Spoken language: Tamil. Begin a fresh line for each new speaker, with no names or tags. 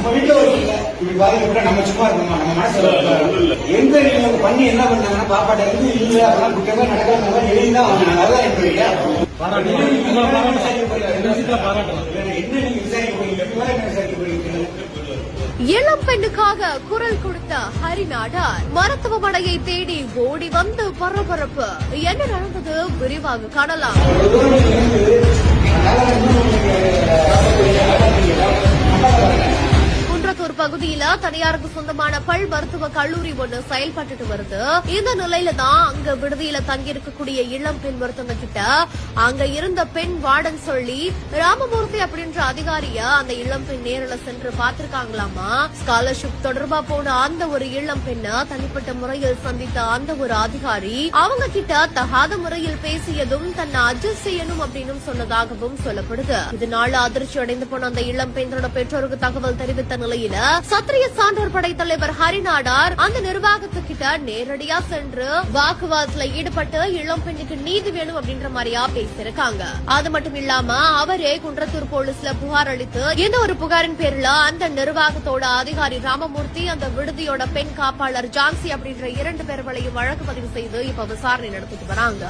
நம்ம வீட்டுல ஒரு இப்படி பாதிக்கப்பட்ட நம்ம சும்மா இருக்கோமா நம்ம மனசு எந்த நீங்க பண்ணி என்ன பண்ணாங்கன்னா பாப்பாட்ட இருந்து இல்ல அதெல்லாம் குற்றமே நடக்காத எழுதிதான் வாங்கினாங்க அதான் இருக்கிறீங்க என்ன நீங்க விசாரிக்க போறீங்க? எப்படி வேற என்ன விசாரிக்க போறீங்க?
இளம் பெண்ணுக்காக குரல் கொடுத்த ஹரிநாடார் மருத்துவமனையை தேடி ஓடி வந்து பரபரப்பு. என்ன நடந்தது? விரிவாக காணலாம். பகுதியில தனியாருக்கு சொந்தமான பல் மருத்துவ கல்லூரி ஒண்ணு செயல்பட்டுட்டு வருது. இந்த நிலையில தான் அங்க விடுதியில தங்கி இருக்கக்கூடிய இளம் பெண் ஒருத்தவங்க கிட்ட அங்க இருந்த பெண் வார்டன் சொல்லி ராமமூர்த்தி அப்படின்ற அதிகாரிய அந்த இளம் பெண் நேரில சென்று பார்த்திருக்காங்களாமா? ஸ்காலர்ஷிப் தொடர்பா போன அந்த ஒரு இளம் பெண்ண தனிப்பட்ட முறையில் சந்தித்த அந்த ஒரு அதிகாரி அவங்க கிட்ட தகாத முறையில் பேசியதும் தன்னை அட்ஜஸ்ட் செய்யணும் அப்படின்னு சொன்னதாகவும் சொல்லப்படுது. இதனால அதிர்ச்சி அடைந்து போன அந்த இளம் பெண் தன்னோட பெற்றோருக்கு தகவல் தெரிவித்த நிலையில சத்திரிய சான்றோர் படை தலைவர் ஹரிநாடார் அந்த நிர்வாகத்துக்கிட்ட நேரடியா சென்று வாக்குவாதத்துல ஈடுபட்டு இளம் பெண்ணுக்கு நீதி வேணும் அப்படின்ற மாதிரியா பேசியிருக்காங்க. அது மட்டும் இல்லாம அவரே குன்றத்தூர் போலீஸ்ல புகார் அளித்து இந்த ஒரு புகாரின் பேர்ல அந்த நிர்வாகத்தோட அதிகாரி ராமமூர்த்தி அந்த விடுதியோட பெண் காப்பாளர் ஜான்சி அப்படின்ற இரண்டு பேர்களையும் வழக்கு பதிவு செய்து இப்ப விசாரணை நடத்திட்டு வராங்க.